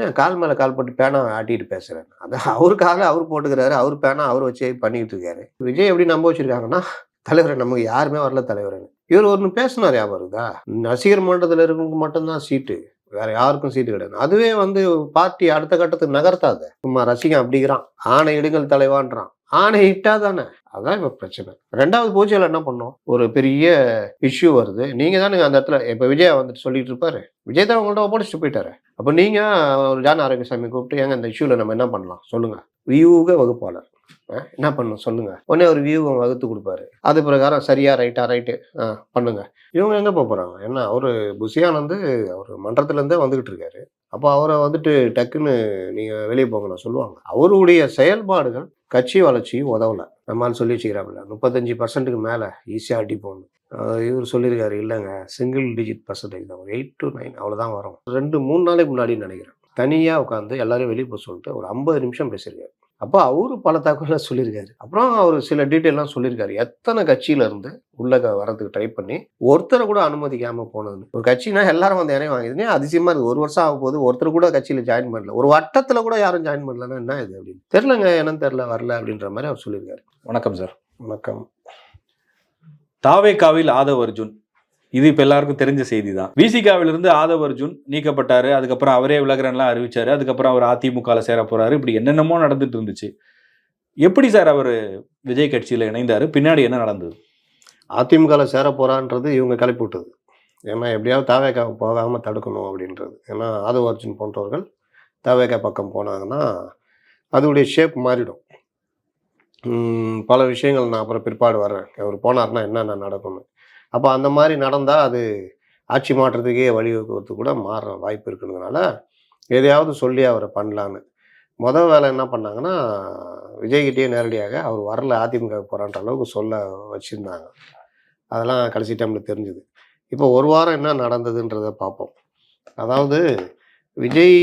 ஏன் கால் மேலே கால் போட்டு பேனா ஆட்டிட்டு பேசுகிறேன் அதான் அவர் காலை அவர் போட்டுக்கிறாரு அவர் பேனா அவர் வச்சு பண்ணிக்கிட்டு இருக்காரு. விஜய் எப்படி நம்ப வச்சிருக்காங்கன்னா தலைவர் நமக்கு யாருமே வரல தலைவர்னு. இவர் ஒன்று பேசினார் ஞாபகம் நசிகர் ரசிகர் மன்றத்தில் இருக்கவங்க மட்டும்தான் சீட்டு. வேற யாருக்கும் சீட்டு கிடையாது. அதுவே வந்து பார்ட்டி அடுத்த கட்டத்துக்கு நகர்த்தாத. சும்மா ரசிகன் அப்படிங்கிறான். ஆணை இடுங்கள் தலைவான்றான். ஆணை இட்டா தானே? அதுதான் இப்போ பிரச்சனை. ரெண்டாவது பூஜையில் என்ன பண்ணோம்? ஒரு பெரிய இஷ்யூ வருது. நீங்கள் தானே அந்த இடத்துல இப்போ விஜயா வந்துட்டு சொல்லிட்டு இருப்பாரு. விஜய் தான் உங்கள்ட்ட ஒப்படைச்சிட்டு போயிட்டாரு. அப்போ நீங்கள் ஒரு ஜான் ஆரோக்கியசாமி கூப்பிட்டு ஏங்க இந்த இஷ்யூல நம்ம என்ன பண்ணலாம்? சொல்லுங்கள் வியூக வகுப்பாளர். என்ன பண்ணணும் சொல்லுங்க. உடனே ஒரு வியூகம் வகுத்து கொடுப்பாரு. அது பிரகாரம் சரியா ரைட்டா ரைட்டு பண்ணுங்க. இவங்க எங்க போறாங்க? என்ன அவரு புசியானந்து அவர் மன்றத்துல இருந்தே வந்துகிட்டு இருக்காரு. அப்போ அவரை வந்துட்டு டக்குன்னு நீங்க வெளியே போங்கன்னு சொல்லுவாங்க. அவருடைய செயல்பாடுகள் கட்சி வளர்ச்சியும் உதவல. நம்மால் சொல்லி வச்சுக்கிறாப்புல. முப்பத்தஞ்சு பர்சன்ட்டுக்கு மேலே ஈஸியாக அடி போகணும் இவர் சொல்லியிருக்காரு இல்லைங்க சிங்கிள் டிஜிட் பர்சன்டேஜ் தான். எயிட் டு நைன் அவ்வளோதான் வரும். ரெண்டு மூணு நாளைக்கு முன்னாடி நினைக்கிறேன். தனியாக உட்காந்து எல்லாரும் வெளியே போக சொல்லிட்டு ஒரு ஐம்பது நிமிஷம் பேசியிருக்காரு. அப்போ அவரு பல தகவலை சொல்லியிருக்காரு. அப்புறம் அவர் சில டீட்டெயிலாம் சொல்லியிருக்காரு. எத்தனை கட்சியில இருந்து உள்ள வரதுக்கு ட்ரை பண்ணி ஒருத்தரை கூட அனுமதிக்காம போனதுன்னு. ஒரு கட்சினா எல்லாரும் வந்து இணைய வாங்கிதுனே அதிசயமா இருக்கு. ஒரு வருஷம் ஆக போகுது ஒருத்தர் கூட கட்சியில ஜாயின் பண்ணல. ஒரு வட்டத்துல கூட யாரும் ஜாயின் பண்ணலன்னா என்ன இது அப்படின்னு. தெரிலங்க என்னன்னு தெரியல வரல அப்படின்ற மாதிரி அவர் சொல்லியிருக்காரு. வணக்கம் சார் வணக்கம். தாவேக்காவில் ஆதவ் அர்ஜுன் இது இப்போ எல்லாருக்கும் தெரிஞ்ச செய்தி தான் விசிகாவிலிருந்து ஆதவ் அர்ஜுன் நீக்கப்பட்டாரு. அதுக்கப்புறம் அவரே விலகிறன்லாம் அறிவிச்சாரு. அதுக்கப்புறம் அவர் அதிமுகவில் சேர போறாரு. இப்படி என்னென்னமோ நடந்துட்டு இருந்துச்சு. எப்படி சார் அவர் விஜய் கட்சியில் இணைந்தார்? பின்னாடி என்ன நடந்தது? அதிமுகவில் சேர இவங்க கிளப்பி விட்டது. ஏன்னா எப்படியாவது தாவேக்கா போகாமல் தடுக்கணும் அப்படின்றது. ஏன்னா ஆதவ அர்ஜுன் போன்றவர்கள் தாவேக்கா பக்கம் போனாங்கன்னா அதோடைய ஷேப் மாறிடும். பல விஷயங்கள் நான் அப்புறம் பிற்பாடு வர்றேன். அவர் போனார்னா என்னென்ன நடக்கும்னு. அப்போ அந்த மாதிரி நடந்தால் அது ஆட்சி மாற்றத்துக்கே வழிவகுத்து கூட மாற வாய்ப்பு இருக்குங்கிறதுனால எதையாவது சொல்லி அவரை பண்ணலான்னு. முதல் வேலை என்ன பண்ணாங்கன்னா விஜய்கிட்டயே நேரடியாக அவர் வரல அதிமுக போகிறான்ற அளவுக்கு சொல்ல வச்சுருந்தாங்க. அதெல்லாம் கடைசி டைமில் தெரிஞ்சுது. இப்போ ஒரு வாரம் என்ன நடந்ததுன்றதை பார்ப்போம் அதாவது விஜய்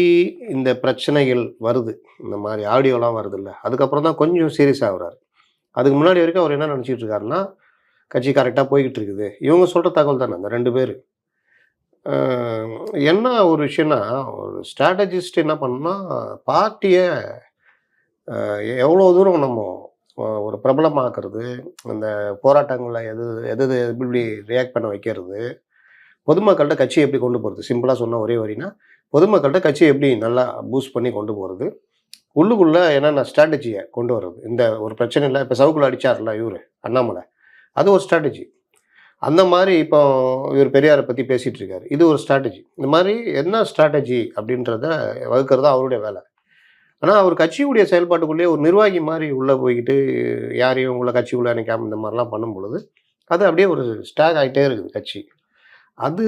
இந்த பிரச்சனைகள் வருது. இந்த மாதிரி ஆடியோலாம் வருது இல்லை அதுக்கப்புறம் தான் கொஞ்சம் சீரியஸ் ஆகுறாரு. அதுக்கு முன்னாடி வரைக்கும் அவர் என்ன நினச்சிட்டு இருக்காருன்னா கட்சி கரெக்டாக போய்கிட்டு இருக்குது இவங்க சொல்கிற தகவல் தானே அந்த ரெண்டு பேர். என்ன ஒரு விஷயம்னா ஒரு ஸ்ட்ராட்டஜிஸ்ட் என்ன பண்ணால் பார்ட்டியை எவ்வளோ தூரம் நம்ம ஒரு பிரபலமாக்குறது அந்த போராட்டங்களில் எது எது எது எப்படி ரியாக்ட் பண்ண வைக்கிறது பொதுமக்கள்கிட்ட கட்சியை எப்படி கொண்டு போகிறது சிம்பிளாக சொன்ன ஒரே வரினா பொதுமக்கள்கிட்ட கட்சியை எப்படி நல்லா பூஸ்ட் பண்ணி கொண்டு போகிறது உள்ளுக்குள்ளே என்னென்ன ஸ்ட்ராட்டஜியை கொண்டு வர்றது? இந்த ஒரு பிரச்சனை இல்லை இப்போ சவுக்குள்ள அடிச்சார்ல இவர் அண்ணாமலை. அது ஒரு ஸ்ட்ராட்டஜி அந்த மாதிரி இப்போ இவர் பெரியாரை பற்றி பேசிகிட்டு இருக்காரு இது ஒரு ஸ்ட்ராட்டஜி இந்த மாதிரி என்ன ஸ்ட்ராட்டஜி அப்படின்றத வகுக்கிறது அவருடைய வேலை. ஆனால் அவர் கட்சியுடைய செயல்பாட்டுக்குள்ளேயே ஒரு நிர்வாகி மாதிரி உள்ளே போய்கிட்டு யாரையும் உள்ள கட்சிக்குள்ளே நினைக்காம இந்த மாதிரிலாம் பண்ணும் பொழுது அது அப்படியே ஒரு ஸ்டாக் ஆகிட்டே இருக்குது கட்சி. அது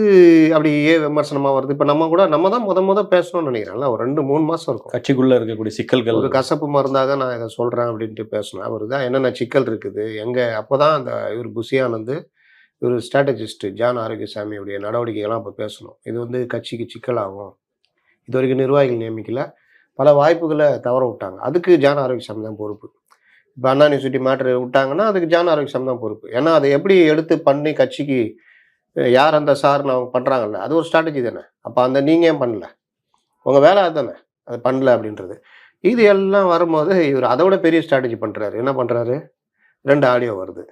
அப்படியே விமர்சனமாக வருது. இப்போ நம்ம கூட நம்ம தான் முத முத பேசணும்னு நினைக்கிறேன்ல. ஒரு ரெண்டு மூணு மாதம் இருக்கும். கட்சிக்குள்ள இருக்கக்கூடிய சிக்கல்கள். ஒரு கசப்பு மருந்தாக நான் இதை சொல்கிறேன் அப்படின்ட்டு பேசணும் அவர் தான் என்னென்ன சிக்கல் இருக்குது? எங்கே அப்போ தான் அந்த இவர் புசியானந்து இவர் ஸ்ட்ராட்டஜிஸ்ட் ஜான் ஆரோக்கியசாமியுடைய நடவடிக்கைகள்லாம் இப்போ பேசணும். இது வந்து கட்சிக்கு சிக்கலாகும். இது வரைக்கும் நிர்வாகிகள் நியமிக்கல. பல வாய்ப்புகளை தவற விட்டாங்க. அதுக்கு ஜான் ஆரோக்கியசாமி தான் பொறுப்பு. இப்போ அண்ணா யூனிவர்சிட்டி மேட்ரு விட்டாங்கன்னா அதுக்கு ஜான் ஆரோக்கியசாமி தான் பொறுப்பு. ஏன்னா அதை எப்படி எடுத்து பண்ணி கட்சிக்கு யார் அந்த சார்னு அவங்க பண்ணுறாங்கல்ல அது ஒரு ஸ்ட்ராட்டஜி தானே. அப்போ அந்த நீங்கள் ஏன் பண்ணல? உங்கள் வேலை அதுதானே அது பண்ணல அப்படின்றது. இது எல்லாம் வரும்போது இவர் அதை விட பெரிய ஸ்ட்ராட்டஜி பண்ணுறாரு என்ன பண்ணுறாரு ரெண்டு ஆடியோ வருது.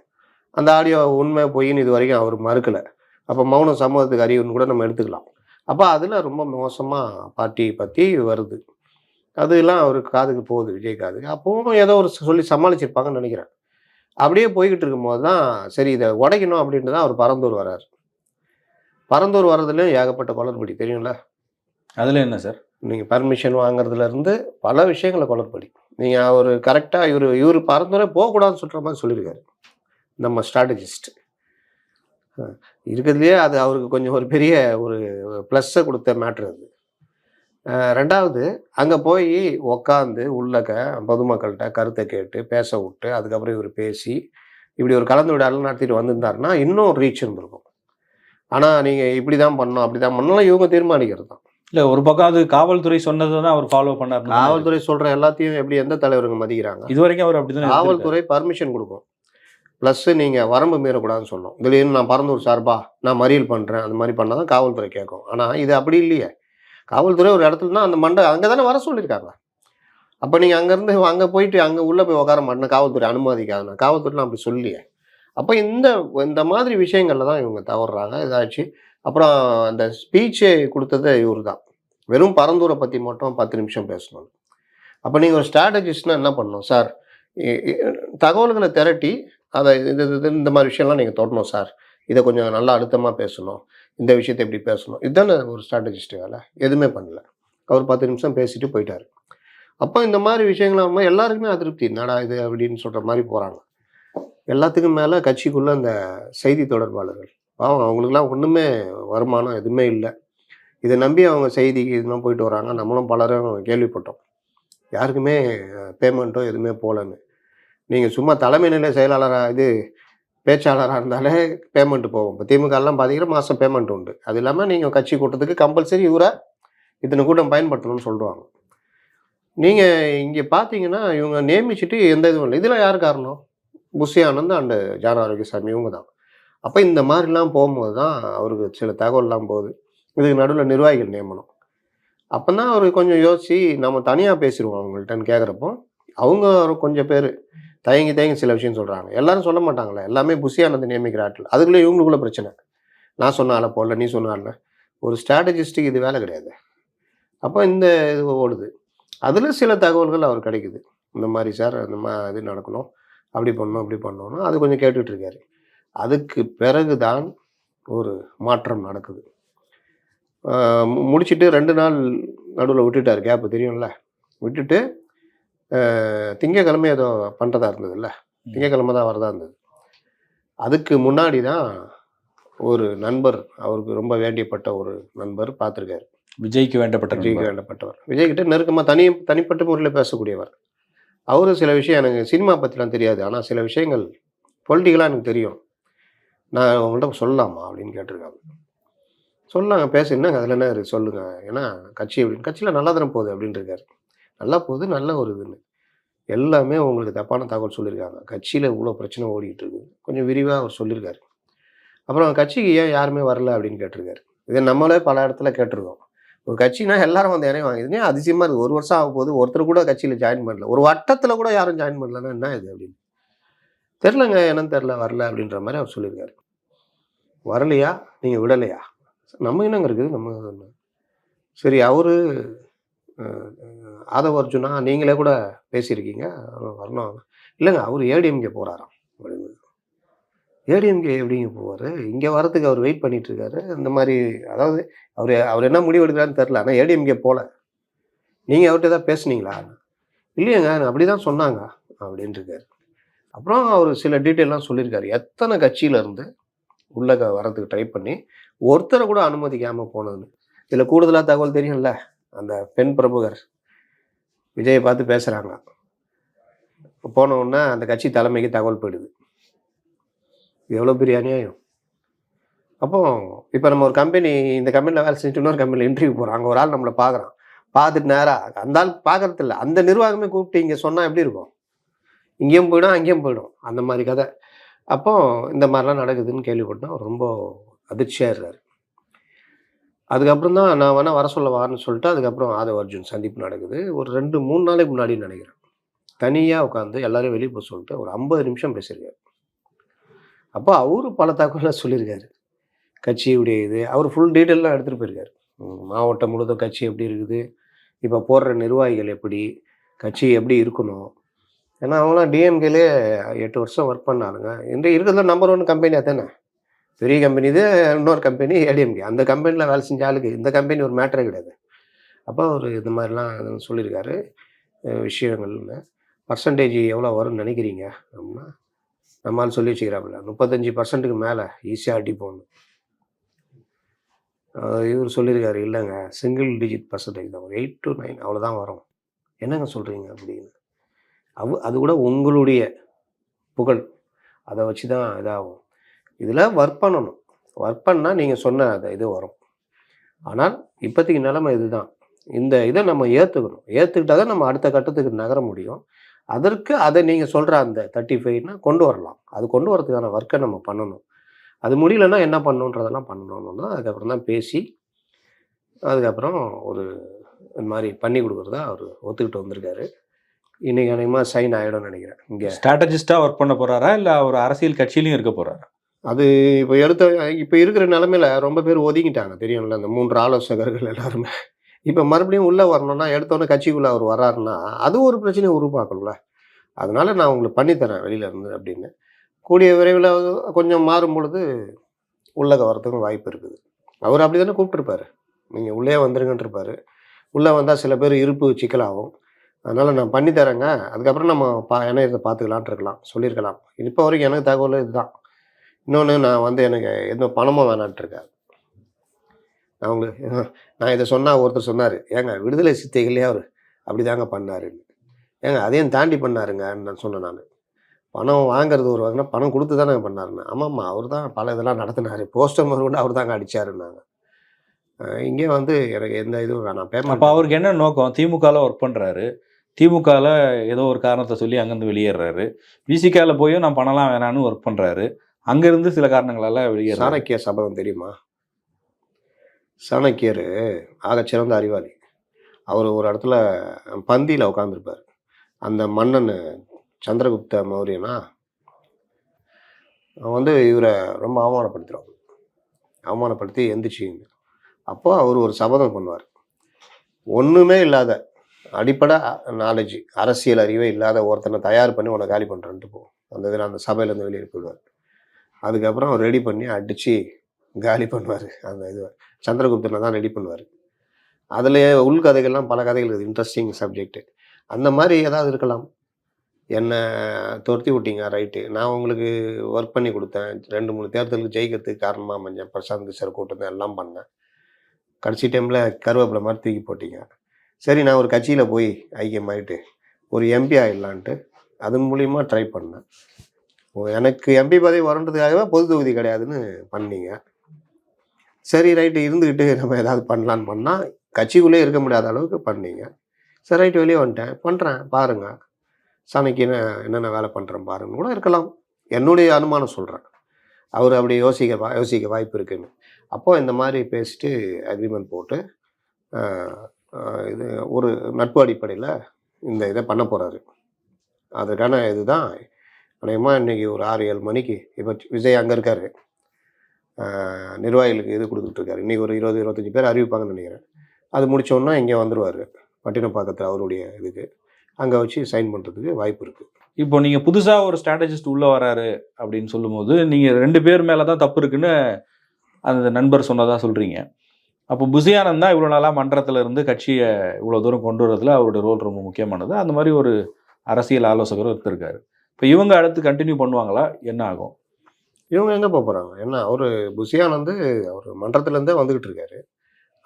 அந்த ஆடியோ உண்மை பொய்ன்னு இது வரைக்கும் அவர் மறுக்கலை. அப்போ மௌன சமூகத்துக்கு அறிவுன்னு கூட நம்ம எடுத்துக்கலாம். அப்போ அதில் ரொம்ப மோசமாக பார்ட்டி பற்றி வருது. அதெல்லாம் அவருக்கு காதுக்கு போகுது விஜய் காதுக்கு. அப்போவும் ஏதோ ஒரு சொல்லி சமாளிச்சிருப்பாங்கன்னு நினைக்கிறேன். அப்படியே போய்கிட்டு இருக்கும்போது தான் சரி இதை உடைக்கணும் அப்படின்ட்டு தான் அவர் பறந்தூர் வரார் பரந்தூர் வர்றதுலேயும் ஏகப்பட்ட குளறுபடி தெரியும்ல? அதுல என்ன சார்? நீங்கள் பர்மிஷன் வாங்குறதுல இருந்து பல விஷயங்களை குளறுபடி நீங்கள் அவர் கரெக்டாக இவர் இவர் பரந்துரை போகக்கூடாதுன்னு சொல்கிற மாதிரி சொல்லியிருக்காரு. நம்ம ஸ்ட்ராட்டஜிஸ்ட் இருக்கிறதுலையே அது அவருக்கு கொஞ்சம் ஒரு பெரிய ஒரு ப்ளஸ்ஸை கொடுத்த மேட்ரு அது. ரெண்டாவது அங்கே போய் உக்காந்து உள்ளக்க பொதுமக்கள்கிட்ட கருத்தை கேட்டு பேச விட்டு அதுக்கப்புறம் இவர் பேசி இப்படி ஒரு கலந்து விடாலும் நடத்திட்டு வந்திருந்தாருன்னா இன்னும் ரீச் இருந்திருக்கும். ஆனால் நீங்கள் இப்படி தான் பண்ணணும் அப்படி தான் பண்ணலாம் இவங்க தீர்மானிக்கிறது தான். இல்ல ஒரு பக்கம் அது காவல்துறை சொன்னதை தான் அவர் ஃபாலோ பண்ணார் காவல்துறை சொல்ற எல்லாத்தையும் எப்படி எந்த தலைவருங்க மதிக்கிறாங்க? இது வரைக்கும் அவர் அப்படிதான் இருந்திருக்காரு. காவல்துறை பர்மிஷன் கொடுக்கும். ப்ளஸ் நீங்கள் வரம்பு மீறக்கூடாதுன்னு சொல்லணும் திடீர்னு நான் பறந்தூர் சார்பா நான் மறியல் பண்ணுறேன் அந்த மாதிரி பண்ணால் தான் காவல்துறை கேட்கும். ஆனால் இது அப்படி இல்லையே. காவல்துறை ஒரு இடத்துலனா அந்த மண்டை அங்கே தானே வர சொல்லியிருக்காங்க. அப்போ நீங்கள் அங்கேருந்து அங்கே போயிட்டு அங்கே உள்ளே போய் உட்கார மாட்டேன் காவல்துறை அனுமதிக்காதுண்ணா காவல்துறைலாம் அப்படி சொல்லியே. அப்போ இந்த இந்த மாதிரி விஷயங்களில் தான் இவங்க தவறுறாங்க. இதாச்சு. அப்புறம் அந்த ஸ்பீச்சே கொடுத்தது இவர் தான் வெறும் பரந்தூரை பற்றி மட்டும் பத்து நிமிஷம் பேசணும். அப்போ நீங்கள் ஒரு ஸ்ட்ராட்டஜிஸ்ட்னா என்ன பண்ணணும் சார் இ- தகவல்களை திரட்டி அதை இது இது- இந்த மாதிரி விஷயம்லாம் நீங்கள் தொடணும் சார் இதை கொஞ்சம் நல்லா அழுத்தமாக பேசணும். இந்த விஷயத்தை எப்படி பேசணும். இதுதானே ஒரு ஸ்ட்ராட்டஜிஸ்ட் வேலை. எதுவுமே பண்ணல. அவர் பத்து நிமிஷம் பேசிட்டு போயிட்டார். அப்போ இந்த மாதிரி விஷயங்கள் எல்லாருக்குமே அதிருப்தி. என்னடா இது அப்படின்னு சொல்கிற மாதிரி போகிறாங்க எல்லாத்துக்கும் மேலே கட்சிக்குள்ளே அந்த செய்தி தொடர்பாளர்கள். பாவம் அவங்களுக்குலாம் ஒன்றுமே வருமானம் எதுவுமே இல்லை. இதை நம்பி அவங்க செய்திக்கு இதெல்லாம் போயிட்டு வராங்க. நம்மளும் பலரும் கேள்விப்பட்டோம். யாருக்குமே பேமெண்ட்டோ எதுவுமே போகலன்னு நீங்கள் சும்மா தலைமை நிலை செயலாளராக இது பேச்சாளராக இருந்தாலே பேமெண்ட் போகும். இப்போ திமுகலாம் பார்த்தீங்கன்னா மாதம் பேமெண்ட் உண்டு. அது இல்லாமல் நீங்கள் கட்சி கூட்டத்துக்கு கம்பல்சரி இவரை இத்தனை கூட்டம் பயன்படுத்தணும்னு சொல்லுவாங்க நீங்கள் இங்கே பார்த்தீங்கன்னா இவங்க நியமிச்சுட்டு எந்த இதுவும் இல்லை. இதெல்லாம் யார் காரணம்? புஷி ஆனந்த் அண்டு ஜான ஆரோக்கியசாமி இவங்க தான் அப்போ இந்த மாதிரிலாம் போகும்போது தான் அவருக்கு சில தகவல்லாம் போகுது. இதுக்கு நடுவில் நிர்வாகிகள் நியமனம். அப்போ தான் அவர் கொஞ்சம் யோசித்து நம்ம தனியாக பேசிடுவோம் அவங்கள்ட்டன்னு கேட்குறப்போ அவங்க ஒரு கொஞ்சம் பேர் தயங்கி தயங்கி சில விஷயம் சொல்கிறாங்க எல்லாரும் சொல்ல மாட்டாங்களே. எல்லாமே புஷி நியமிக்கிற ஆட்டில் அதுக்குள்ளே இவங்களுக்குள்ள பிரச்சனை. நான் சொன்ன போடல நீ சொன்னால ஒரு ஸ்ட்ராட்டஜிஸ்ட்டுக்கு இது வேலை கிடையாது. அப்போ இந்த இது ஓடுது. அதில் சில தகவல்கள் அவர் கிடைக்குது. இந்த மாதிரி சார் இந்த மாதிரி இது நடக்கணும். அப்படி பண்ணணும் அப்படி பண்ணணும்னு அது கொஞ்சம் கேட்டுட்டு இருக்காரு அதுக்கு பிறகு தான் ஒரு மாற்றம் நடக்குது. முடிச்சிட்டு ரெண்டு நாள் நடுவில் விட்டுட்டார் கேப்பு தெரியும்ல? விட்டுட்டு திங்கக்கிழமை ஏதோ பண்ணுறதா இருந்ததுல்ல? திங்கக்கிழமை தான் வரதா இருந்தது. அதுக்கு முன்னாடி தான் ஒரு நண்பர் அவருக்கு ரொம்ப வேண்டியப்பட்ட ஒரு நண்பர் பார்த்துருக்காரு. விஜய்க்கு வேண்டப்பட்ட விஜய்க்கு. வேண்டப்பட்டவர். விஜய் கிட்ட நெருக்கமாக தனி தனிப்பட்ட முறையில் பேசக்கூடியவர். அவரும் சில விஷயம் எனக்கு சினிமா பற்றிலாம் தெரியாது. ஆனால் சில விஷயங்கள் பொலிட்டிக்கலாக எனக்கு தெரியும். நான் உங்கள்கிட்ட சொல்லலாமா அப்படின்னு கேட்டிருக்காங்க. சொல்லாங்க பேச. என்னங்க அதில் என்ன இருக்குது சொல்லுங்கள் ஏன்னா கட்சி அப்படின்னு கட்சியில் நல்லா தானே போகுது அப்படின்னு இருக்காரு. நல்லா போகுது நல்ல ஒரு இதுன்னு. எல்லாமே உங்களுக்கு தப்பான தகவல் சொல்லியிருக்காங்க. கட்சியில் இவ்வளோ பிரச்சனை ஓடிக்கிட்டு இருக்குது. கொஞ்சம் விரிவாக அவர் சொல்லியிருக்காரு. அப்புறம் கட்சிக்கு ஏன் யாருமே வரல அப்படின்னு கேட்டிருக்காரு. இதை நம்மளே பல இடத்துல கேட்டிருக்கோம். ஒரு கட்சினா எல்லாரும் வந்து இணைவாங்க இதுனே அதிசயமாக இருக்குது ஒரு வருஷம் ஆகும் போது ஒருத்தர் கூட கட்சியில் ஜாயின் பண்ணல. ஒரு வட்டத்தில் கூட யாரும் ஜாயின் பண்ணலன்னா என்ன இது அப்படின்னு. தெரிலங்க என்னன்னு தெரில வரல அப்படின்ற மாதிரி அவர் சொல்லியிருக்காரு. வரலையா? நீங்கள் விடலையா? நம்ம என்னங்க இருக்குது? நம்ம சரி அவர் ஆதவ அர்ஜுனா நீங்களே கூட பேசியிருக்கீங்க. வரணும். இல்லைங்க அவர் ஏடிஎம்கே போகிறாராம் அப்படின்னு. ஏடிஎம்கே எப்படிங்க போவார்? இங்கே வரத்துக்கு அவர் வெயிட் பண்ணிட்டு இருக்காரு இந்த மாதிரி அதாவது அவர் அவர் என்ன முடிவு எடுக்கிறான்னு தெரில ஆனால் ஏடிஎம்கே போகல நீங்கள் அவர்கிட்ட ஏதாவது பேசுனீங்களா? இல்லையங்க அப்படி தான் சொன்னாங்க அப்படின்னு இருக்காரு அப்புறம் அவர் சில டீட்டெயிலாம் சொல்லியிருக்காரு. எத்தனை கட்சியிலேருந்து உள்ளே வரத்துக்கு வரதுக்கு ட்ரை பண்ணி ஒருத்தரை கூட அனுமதிக்காமல் போனதுன்னு. இதில் கூடுதலாக தகவல் தெரியும்ல? அந்த பெண் பிரபுகர் விஜயை பார்த்து பேசுகிறாங்க போன உடனே அந்த கட்சி தலைமைக்கு தகவல் போயிடுது. எவ்வளோ பெரிய அநியாயம்? அப்போ இப்போ நம்ம ஒரு கம்பெனி இந்த கம்பெனியில் வேலை செஞ்சுட்டு இன்னொரு கம்பெனியில் இன்டர்வியூ போகிறோம் அங்கே ஒரு ஆள் நம்மளை பார்க்குறான் பார்த்துட்டு நேராக அந்த ஆள் பார்க்கறது இல்லை அந்த நிர்வாகமே கூப்பிட்டு இங்கே சொன்னால் எப்படி இருக்கும்? இங்கேயும் போயிடும் அங்கேயும் போயிடும். அந்த மாதிரி கதை. அப்போ இந்த மாதிரிலாம் நடக்குதுன்னு கேள்விப்பட்டோம் அவர் ரொம்ப அதிர்ச்சியாக இருக்கார். அதுக்கப்புறம் தான் நான் வேணால் வர சொல்ல வான்னு சொல்லிட்டு அதுக்கப்புறம் ஆதவ அர்ஜுன் சந்திப்பு நடக்குது. ஒரு ரெண்டு மூணு நாளைக்கு முன்னாடி நினைக்கிறேன். தனியாக உட்காந்து எல்லாரும் வெளியே போக சொல்லிட்டு ஒரு ஐம்பது நிமிஷம் பேசியிருக்காரு. அப்போ அவரு பல தகவலாக சொல்லியிருக்காரு. கட்சியுடைய இது அவர் ஃபுல் டீட்டெயிலாம் எடுத்துகிட்டு போயிருக்காரு. மாவட்டம் முழுதும் கட்சி எப்படி இருக்குது இப்போ போடுற நிர்வாகிகள் எப்படி கட்சி எப்படி இருக்கணும். ஏன்னா அவங்களாம் டிஎம்கேலே எட்டு வருஷம் ஒர்க் பண்ணாருங்க இந்த இருக்கிறதுல நம்பர் ஒன் கம்பெனியாக தானே? பெரிய கம்பெனி இது இன்னொரு கம்பெனி ஏடிஎம்கே அந்த கம்பெனியில் வேலை செஞ்ச ஆளுக்கு இந்த கம்பெனி ஒரு மேட்டரே கிடையாது. அப்போ அவர் இந்த மாதிரிலாம் சொல்லியிருக்காரு விஷயங்கள்னு. பர்சன்டேஜ் எவ்வளோ வரும்னு நினைக்கிறீங்க? அப்படின்னா நம்மால் சொல்லி வச்சுக்கிறாப்புல. முப்பத்தஞ்சு பர்சன்ட்டுக்கு மேலே ஈஸியாக அடி போகணும் இவர் சொல்லியிருக்காரு இல்லைங்க சிங்கிள் டிஜிட் பர்சன்டேஜ் தான். ஒரு எயிட் டு நைன் அவ்வளோதான் வரும். என்னங்க சொல்கிறீங்க அப்படின்னு. அவ் அது கூட உங்களுடைய புகழ். அதை வச்சு தான் இதாகும். இதில் ஒர்க் பண்ணணும். ஒர்க் பண்ணால் நீங்கள் சொன்ன அந்த இது வரும். ஆனால் இப்போதைக்கு நிலைமை இதுதான். இந்த இதை நம்ம ஏற்றுக்கணும் ஏற்றுக்கிட்டால் தான் நம்ம அடுத்த கட்டத்துக்கு நகர முடியும். அதற்கு அதை நீங்கள் சொல்கிற அந்த தேர்ட்டி ஃபைவ்னா கொண்டு வரலாம். அது கொண்டு வரதுக்கான ஒர்க்கை நம்ம பண்ணணும். அது முடியலன்னா என்ன பண்ணணுன்றதெல்லாம் பண்ணணும்னு அதுக்கப்புறம் தான் பேசி அதுக்கப்புறம் ஒரு இந்த மாதிரி பண்ணி கொடுக்குறதா அவர் ஒத்துக்கிட்டு வந்திருக்காரு. இன்னைக்கு அநேகமாக சைன் ஆகிடும்னு நினைக்கிறேன். இங்கே ஸ்ட்ராட்டஜிஸ்டா ஒர்க் பண்ண போறாரா? இல்ல அவர் அரசியல் கட்சியிலயும் இருக்க போறாரா? அது இப்போ எடுத்த இப்போ இருக்கிற நிலமையில ரொம்ப பேர் ஒதுங்கிட்டாங்க. தெரியும்ல அந்த மூன்று ஆலோசகர்கள் எல்லாருமே. இப்போ மறுபடியும் உள்ளே வரணும்னா எடுத்தோன்னே கட்சிக்குள்ளே அவர் வர்றாருன்னா அது ஒரு பிரச்சனையை உருவாக்கணும்ல. அதனால நான் உங்களுக்கு பண்ணித்தரேன் வெளியில இருந்து அப்படின்னு. கூடிய விரைவில் கொஞ்சம் மாறும் பொழுது உள்ளக வரத்துக்கும் வாய்ப்பு இருக்குது. அவர் அப்படி தானே கூப்பிட்டுருப்பாரு. நீங்கள் உள்ளே வந்துருங்கன்றிருப்பாரு. உள்ளே வந்தால் சில பேர் இருப்பு சிக்கலாகும். அதனால் நான் பண்ணித்தரேங்க அதுக்கப்புறம் நம்ம பா இணையத்தை பார்த்துக்கலான்ட்டு இருக்கலாம். சொல்லியிருக்கலாம். இப்போ வரைக்கும் எனக்கு தகவல் இதுதான். இன்னொன்று நான் வந்து எனக்கு எந்த பணமும் வேணான்ட்டு இருக்கேன் நான் உங்களுக்கு நான் இதை சொன்னால் ஒருத்தர் சொன்னார். ஏங்க விடுதலை சித்தைகளே அவர் அப்படி தாங்க பண்ணாருன்னு. ஏங்க அதையும் தாண்டி பண்ணாருங்க நான் சொன்னேன் நான். பணம் வாங்குறது ஒரு வகைனா பணம் கொடுத்து தானே பண்ணாருன்னு. ஆமாம்மா அவர் தான் பல இதெல்லாம் நடத்தினாரு. போஸ்டர் முதல் அவர் தாங்க அடிச்சாருன்னாங்க. அஹ் இங்கே வந்து எனக்கு எந்த இதுவும் வேணாம். அப்ப பேமெண்ட் அவருக்கு என்ன நோக்கம்? திமுகல ஒர்க் பண்றாரு. திமுகல ஏதோ ஒரு காரணத்தை சொல்லி அங்கிருந்து வெளியேறாரு. விசிகால போயும் நான் பண்ணலாம் வேணான்னு ஒர்க் பண்றாரு. அங்க இருந்து சில காரணங்களால வெளியேறாரு. சாணக்கிய சபதம் தெரியுமா? சாணக்கியர் சிறந்த அறிவாளி. அவர் ஒரு இடத்துல பந்தியில் உட்காந்துருப்பார் அந்த மன்னன் சந்திரகுப்த மௌரியனா அவன் வந்து இவரை ரொம்ப அவமானப்படுத்துகிறான் அவமானப்படுத்தி எந்திரிச்சு அப்போது அவர் ஒரு சபதம் பண்ணுவார். ஒன்றுமே இல்லாத அடிப்படை நாலேஜ் அரசியல் அறிவே இல்லாத ஒருத்தனை தயார் பண்ணி உன்னை காலி பண்ணுறேன்ட்டு போ. அந்த இதில் அந்த சபையிலேருந்து வெளியே போயிடுவார். அதுக்கப்புறம் அவர் ரெடி பண்ணி அடித்து காலி பண்ணுவார். அந்த இது சந்திரகுப்தனில் தான் ரெடி பண்ணுவார். அதில் உள்கதைகள்லாம் பல கதைகள் இருக்குது. இன்ட்ரெஸ்டிங் சப்ஜெக்ட் அந்த மாதிரி ஏதாவது இருக்கலாம். என்னை துரத்தி விட்டீங்க ரைட்டு நான் உங்களுக்கு ஒர்க் பண்ணி கொடுத்தேன். ரெண்டு மூணு தேர்தலுக்கு ஜெயிக்கிறதுக்கு காரணமாக அமைஞ்சேன். பிரசாந்த் கிஷோர் கூட்டம் எல்லாம் பண்ணேன். கடைசி டைமில் கருவேப்பிலை மாதிரி தூக்கி போட்டீங்க. சரி நான் ஒரு கட்சியில் போய் ஐக்கியமாயிட்டு ஒரு எம்பி ஆகிடலான்ட்டு அதன் மூலிமா ட்ரை பண்ணேன். எனக்கு எம்பி பதவி வரன்றதுக்காகவே பொது தொகுதி கிடையாதுன்னு பண்ணீங்க. சரி ரைட்டு இருந்துக்கிட்டு நம்ம ஏதாவது பண்ணலான்னு பண்ணால் கட்சிக்குள்ளே இருக்க முடியாத அளவுக்கு பண்ணீங்க. சரி ரைட்டு வெளியே வந்துட்டேன். பண்ணுறேன் பாருங்கள் சாமிக்கு என்ன என்னென்ன வேலை பண்ணுறேன் பாருன்னு கூட இருக்கலாம். என்னுடைய அனுமானம் சொல்கிறேன் அவர் அப்படி யோசிக்க வா- யோசிக்க வாய்ப்பு இருக்குன்னு. அப்போது இந்த மாதிரி பேசிட்டு அக்ரிமெண்ட் போட்டு இது ஒரு நட்பு அடிப்படையில் இந்த இதை பண்ண போகிறாரு அதுக்கான இதுதான். அநேகமாக இன்னைக்கு ஒரு ஆறு ஏழு மணிக்கு இப்போ விஜய் அங்கே இருக்காரு. நிர்வாகிகளுக்கு இது கொடுத்துட்ருக்காரு. இன்னைக்கு ஒரு இருபது இருபத்தஞ்சி பேர் அறிவிப்பாங்கன்னு நினைக்கிறேன். அது முடித்தோன்னா இங்கே வந்துடுவார் பட்டினப்பாக்கத்தில் அவருடைய இதுக்கு. அங்கே வச்சு சைன் பண்ணுறதுக்கு வாய்ப்பு இருக்குது இப்போ நீங்கள் புதுசாக ஒரு ஸ்ட்ராட்டஜிஸ்ட் உள்ளே வராரு அப்படின்னு சொல்லும்போது நீங்கள் ரெண்டு பேர் மேலே தான் தப்பு இருக்குன்னு அந்த நண்பர் சொன்னதாக சொல்கிறீங்க அப்போ புசியானந்த் தான் இவ்வளோ நாளாக மன்றத்தில் இருந்து கட்சியை இவ்வளோ தூரம் கொண்டு வரதுல அவருடைய ரோல் ரொம்ப முக்கியமானது. அந்த மாதிரி ஒரு அரசியல் ஆலோசகரும் இருந்திருக்காரு. இப்போ இவங்க அடுத்து கண்டினியூ பண்ணுவாங்களா? என்ன ஆகும்? இவங்க எங்கே போக போகிறாங்க ஏன்னா அவர் புசியானந்து அவர் மன்றத்துலேருந்தே வந்துக்கிட்டு இருக்காரு.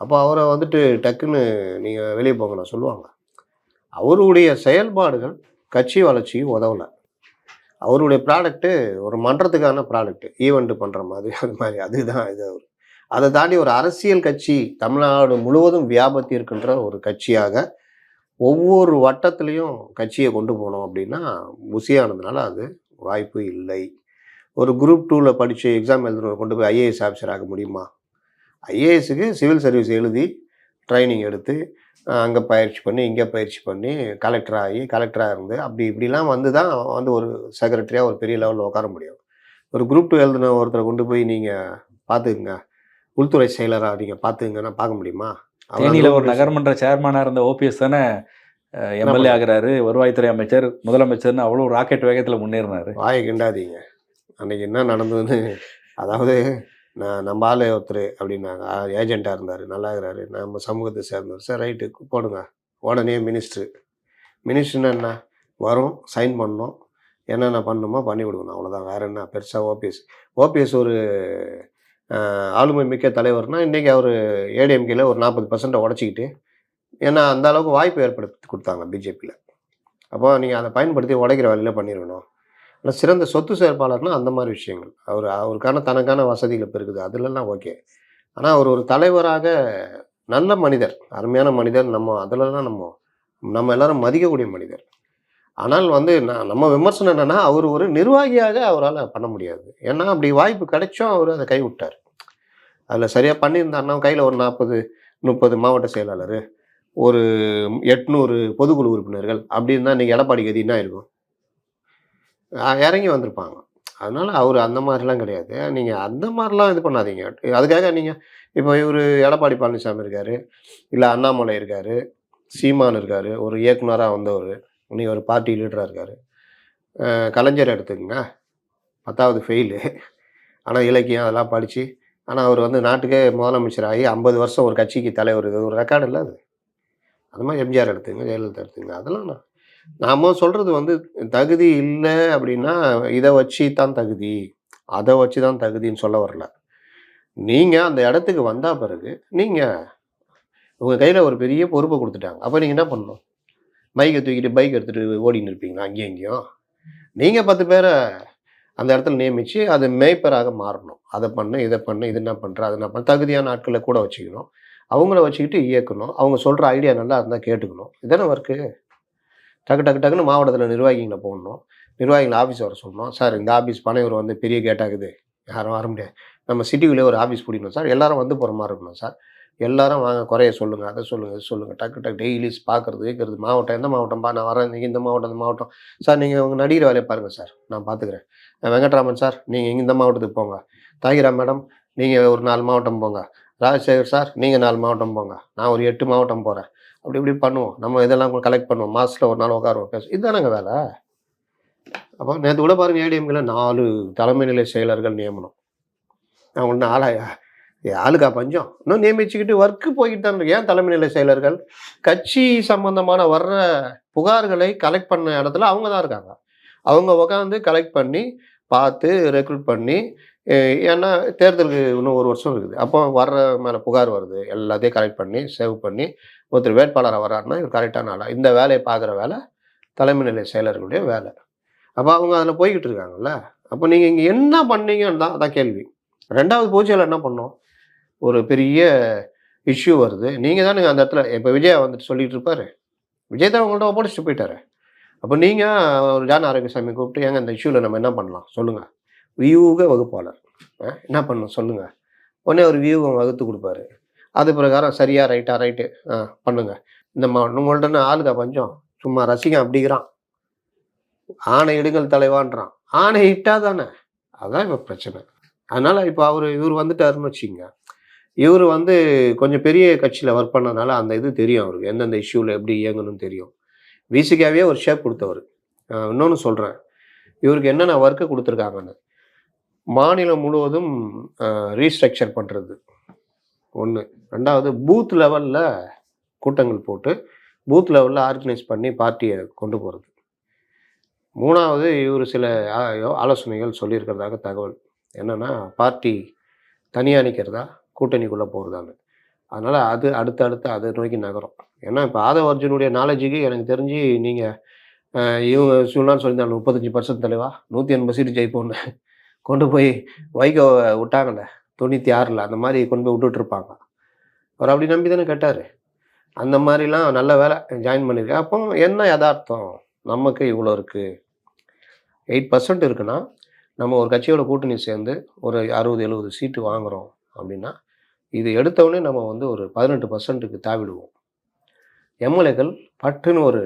அப்போ அவரை வந்துட்டு டக்குன்னு நீங்கள் வெளியே போங்கண்ணா சொல்லுவாங்க. அவருடைய செயல்பாடுகள் கட்சி வளர்ச்சிக்கு உதவலை. அவருடைய ப்ராடக்ட்டு ஒரு மன்றத்துக்கான ப்ராடக்ட்டு ஈவெண்ட் பண்ணுற மாதிரி அது மாதிரி அதுதான் இது அவர். அதை தாண்டி ஒரு அரசியல் கட்சி தமிழ்நாடு முழுவதும் வியாபத்தி இருக்கின்ற ஒரு கட்சியாக ஒவ்வொரு வட்டத்துலேயும் கட்சியை கொண்டு போனோம் அப்படின்னா புசியானதுனால அது வாய்ப்பு இல்லை. ஒரு குரூப் டூவில் படித்து எக்ஸாம் எழுதுனவர் கொண்டு போய் ஐஏஎஸ் ஆஃபீஸர் ஆக முடியுமா? ஐஏஎஸ்க்கு சிவில் சர்வீஸ் எழுதி ட்ரைனிங் எடுத்து அங்கே பயிற்சி பண்ணி இங்கே பயிற்சி பண்ணி கலெக்டர் ஆகி கலெக்டராக இருந்து அப்படி இப்படிலாம் வந்து தான் வந்து ஒரு செக்ரட்டரியாக ஒரு பெரிய லெவலில் உட்கார முடியும். ஒரு குரூப் டூ எழுதின ஒருத்தரை கொண்டு போய் நீங்கள் பார்த்துக்குங்க. உள்துறை செயலராக நீங்கள் பார்த்துங்கன்னா பார்க்க முடியுமா? தேனியில ஒரு நகர்மன்ற சேர்மனா இருந்த ஓபிஎஸ் தானே எம்எல்ஏ ஆகுறாரு வருவாய்த்துறை அமைச்சர் முதலமைச்சர்னு அவ்வளோ ராக்கெட் வேகத்துல முன்னேறினாரு. வாயை கிண்டாதீங்க. அன்னைக்கு என்ன நடந்ததுன்னு அதாவது நான் நம்ம ஆளே ஒருத்தர் அப்படின்னாங்க. ஏஜெண்ட்டாக இருந்தார் நல்லா இருக்கிறாரு. நம்ம சமூகத்தை சேர்ந்தவர். சார் ரைட்டு போடுங்க. உடனே மினிஸ்ட்ரு. மினிஸ்ட்ருன்னா என்ன? வரும் சைன் பண்ணோம் என்னென்ன பண்ணணுமோ பண்ணி கொடுக்கணும். அவ்வளோதான் வேறு என்ன? பெருசாக ஓபிஎஸ். ஓபிஎஸ் ஒரு ஆளுமை மிக்க தலைவர்னால் இன்றைக்கி அவர் ஏடிஎம்கேல ஒரு நாற்பது பர்சன்ட்டை உடச்சிக்கிட்டு ஏன்னா அந்த அளவுக்கு வாய்ப்பு ஏற்படுத்தி கொடுத்தாங்க பிஜேபியில். அப்போ நீங்கள் அதை பயன்படுத்தி உடைக்கிற வழியில் பண்ணிடணும் ஆனால் சிறந்த சொத்து செயற்பாளர்னா அந்த மாதிரி விஷயங்கள். அவர் அவருக்கான தனக்கான வசதிகள் இப்போ இருக்குது. அதுலலாம் ஓகே. ஆனால் அவர் ஒரு தலைவராக நல்ல மனிதர் அருமையான மனிதர் நம்ம அதிலலாம் நம்ம நம்ம எல்லாரும் மதிக்கக்கூடிய மனிதர். ஆனால் வந்து நான் நம்ம விமர்சனம் என்னென்னா அவர் ஒரு நிர்வாகியாக அவரால் பண்ண முடியாது. ஏன்னா அப்படி வாய்ப்பு கிடைச்சும் அவர் அதை கைவிட்டார். அதில் சரியாக பண்ணியிருந்தாருன்னா கையில் ஒரு நாற்பது முப்பது மாவட்ட செயலாளர் ஒரு எட்நூறு பொதுக்குழு உறுப்பினர்கள் அப்படி இருந்தால் இன்றைக்கி எடப்பாடி கதி என்ன இருக்கும். இறங்கி வந்திருப்பாங்க. அதனால் அவர் அந்த மாதிரிலாம் கிடையாது. நீங்கள் அந்த மாதிரிலாம் இது பண்ணாதீங்க. அதுக்காக நீங்கள் இப்போ இவர் எடப்பாடி பழனிசாமி இருக்கார் இல்லை அண்ணாமலை இருக்கார் சீமான் இருக்கார் ஒரு இயக்குனராக வந்தவர் இன்னைக்கு ஒரு பார்ட்டி லீடராக இருக்கார். கலைஞர் எடுத்துக்கங்க. பத்தாவது ஃபெயிலு ஆனால் இலக்கியம் அதெல்லாம் படித்து ஆனால் அவர் வந்து நாட்டுக்கே முதலமைச்சர் ஆகி ஐம்பது வருஷம் ஒரு கட்சிக்கு தலைவர். இது ஒரு ரெக்கார்டு இல்லை அது. அது மாதிரி எம்ஜிஆர் எடுத்துங்க ஜெயலலிதா எடுத்துங்க அதெல்லாம் நான் நாம சொல்கிறது வந்து தகுதி இல்லை அப்படின்னா இதை வச்சு தான் தகுதி. அதை வச்சு தான் தகுதின்னு சொல்ல வரல. நீங்கள் அந்த இடத்துக்கு வந்தால் பிறகு நீங்கள் உங்கள் கையில் ஒரு பெரிய பொறுப்பை கொடுத்துட்டாங்க. அப்போ நீங்கள் என்ன பண்ணணும்? மைக்கை தூக்கிட்டு பைக் எடுத்துகிட்டு ஓடின்னு இருப்பீங்களா? அங்கேயும் இங்கேயும். நீங்கள் பத்து பேரை அந்த இடத்துல நியமித்து அது மேய்ப்பராக மாறணும். அதை பண்ணு இதை பண்ணு இது என்ன பண்ணுற அது என்ன பண்ண தகுதியான ஆட்களை கூட வச்சுக்கணும். அவங்கள வச்சுக்கிட்டு இயக்கணும். அவங்க சொல்கிற ஐடியா நல்லா இருந்தால் கேட்டுக்கணும். இதானே ஒர்க்கு டக்கு டக்கு டக்குன்னு மாவட்டத்தில் நிர்வாகிகளை போடணும் நிர்வாகிகளை ஆஃபீஸ் வர சொல்லணும். சார் இந்த ஆஃபீஸ் பனையூர் வந்து பெரிய கேட்டாகுது யாரும் வர முடியாது. நம்ம சிட்டிக்குள்ளே ஒரு ஆஃபீஸ் பிடிக்கணும். சார் எல்லாரும் வந்து போகிற மாதிரி இருக்கணும் சார். எல்லாரும் வாங்க குறைய சொல்லுங்கள் அதை சொல்லுங்கள் சொல்லுங்கள் டக்கு டக்கு டெய்லிஸ் பார்க்குறது கேட்குறது மாவட்டம் எந்த மாவட்டம்ப்பா நான் வரேன் நீங்கள் இந்த மாவட்டம் இந்த மாவட்டம். சார் நீங்கள் உங்கள் நடிகர் வேலையை பாருங்கள் சார். நான் பார்த்துக்குறேன் வெங்கட்ராமன் சார் நீங்கள் இந்த மாவட்டத்துக்கு போங்க. தாகிரா மேடம் நீங்கள் ஒரு நாலு மாவட்டம் போங்க. ராஜசேகர் சார் நீங்கள் நாலு மாவட்டம் போங்க. நான் ஒரு எட்டு மாவட்டம் போகிறேன் அப்படி இப்படி பண்ணுவோம். நம்ம இதெல்லாம் கலெக்ட் பண்ணுவோம். மாதத்தில் ஒரு நாள் உட்காருவோம். பேசுவோம் இதுதானங்க வேலை? அப்போ நேற்று கூட பாருங்க ஏடிஎம்கில் நாலு தலைமை நிலை செயலர்கள் நியமனம். நான் ஒன்று ஆளாயா ஆளுக்கா பஞ்சம்? இன்னும் நியமிச்சுக்கிட்டு ஒர்க்கு போய்கிட்டு தான் இருக்கு. ஏன் தலைமை நிலை செயலர்கள்? கட்சி சம்பந்தமான வர்ற புகார்களை கலெக்ட் பண்ண இடத்துல அவங்க தான் இருக்காங்க. அவங்க உட்காந்து கலெக்ட் பண்ணி பார்த்து ரெக்ரூட் பண்ணி ஏன்னா தேர்தலுக்கு இன்னும் ஒரு வருஷம் இருக்குது. அப்போ வர்ற மேலே புகார் வருது. எல்லாத்தையும் கரெக்ட் பண்ணி சேவ் பண்ணி ஒருத்தர் வேட்பாளராக வர்றாருன்னா இவர் கரெக்டான ஆளாக இந்த வேலையை பார்க்குற வேலை தலைமை நிலை செயலர்களுடைய வேலை. அப்போ அவங்க அதில் போய்கிட்டு இருக்காங்கல்ல? அப்போ நீங்கள் இங்கே என்ன பண்ணீங்கன்னு தான் அதான் கேள்வி. ரெண்டாவது பூஜையில் என்ன பண்ணோம்? ஒரு பெரிய இஷ்யூ வருது. நீங்கள் தானே அந்த இடத்துல இப்போ விஜயா வந்துட்டு சொல்லிகிட்டு இருப்பாரு. விஜய் தான் உங்கள்ட்ட ஒப்படைச்சிட்டு போயிட்டாரு. அப்போ நீங்கள் ஒரு ஜான் ஆரோக்கியசாமி கூப்பிட்டு ஏங்க இந்த இஷ்யூவில் நம்ம என்ன பண்ணலாம்? சொல்லுங்கள் வியூக வகுப்பாளர். என்ன பண்ணணும் சொல்லுங்கள் உடனே ஒரு வியூகம் வகுத்து கொடுப்பாரு. அது பிரகாரம் சரியா ரைட்டா ரைட்டு ஆ பண்ணுங்க. இந்த மா உங்கள்ட்ட ஆளுக்கா பஞ்சம் சும்மா ரசிகம் அப்படிங்கிறான். ஆணை இடுங்கள் தலைவான்றான். ஆணை இட்டா தானே? அதான் இப்போ பிரச்சனை. அதனால இப்போ அவர் இவர் வந்துட்டாருன்னு வச்சுங்க இவர் வந்து கொஞ்சம் பெரிய கட்சியில் ஒர்க் பண்ணதுனால அந்த இது தெரியும் அவருக்கு. எந்தெந்த இஷ்யூவில் எப்படி இயங்கணும்னு தெரியும். விசிகாவே ஒரு ஷேப் கொடுத்தவர். இன்னொன்று சொல்கிறேன் இவருக்கு என்னென்ன ஒர்க்கு கொடுத்துருக்காங்கன்னு. மாநிலம் முழுவதும் ரீஸ்ட்ரக்சர் பண்ணுறது ஒன்று ரெண்டாவது பூத் லெவலில் கூட்டங்கள் போட்டு பூத் லெவலில் ஆர்கனைஸ் பண்ணி பார்ட்டியை கொண்டு போகிறது மூணாவது இவர் சில ஆலோசனைகள் சொல்லியிருக்கிறதாக தகவல். என்னென்னா பார்ட்டி தனியாக நிற்கிறதா கூட்டணிக்குள்ளே போகிறதான்னு அதனால் அது அடுத்து அடுத்து அதை நோக்கி நகரும். ஏன்னா இப்போ ஆதவ அர்ஜுனுடைய நாலேஜுக்கு எனக்கு தெரிஞ்சு நீங்கள் இவங்க சொன்னான்னு சொல்லியிருந்தாங்க முப்பத்தஞ்சு பர்சன்ட் தலைவா நூற்றி எண்பது சீட்டு ஜெயிப்போன்னு கொண்டு போய் வைகோ விட்டாங்கல்ல தொண்ணூற்றி ஆறில் அந்த மாதிரி கொண்டு போய் விட்டுட்ருப்பாங்க அவர் அப்படி நம்பி தானே கேட்டார். அந்த மாதிரிலாம் நல்ல வேலை ஜாயின் பண்ணியிருக்கேன் அப்போ என்ன யதார்த்தம்? நமக்கு இவ்வளோ இருக்குது எயிட் பர்சன்ட் இருக்குன்னா நம்ம ஒரு கட்சியோட கூட்டணி சேர்ந்து ஒரு அறுபது எழுபது சீட்டு வாங்குறோம் அப்படின்னா இது எடுத்தவுடனே நம்ம வந்து ஒரு பதினெட்டு பர்சன்ட்டுக்கு தாவிடுவோம். எம்எல்ஏக்கள் பட்டுன்னு ஒரு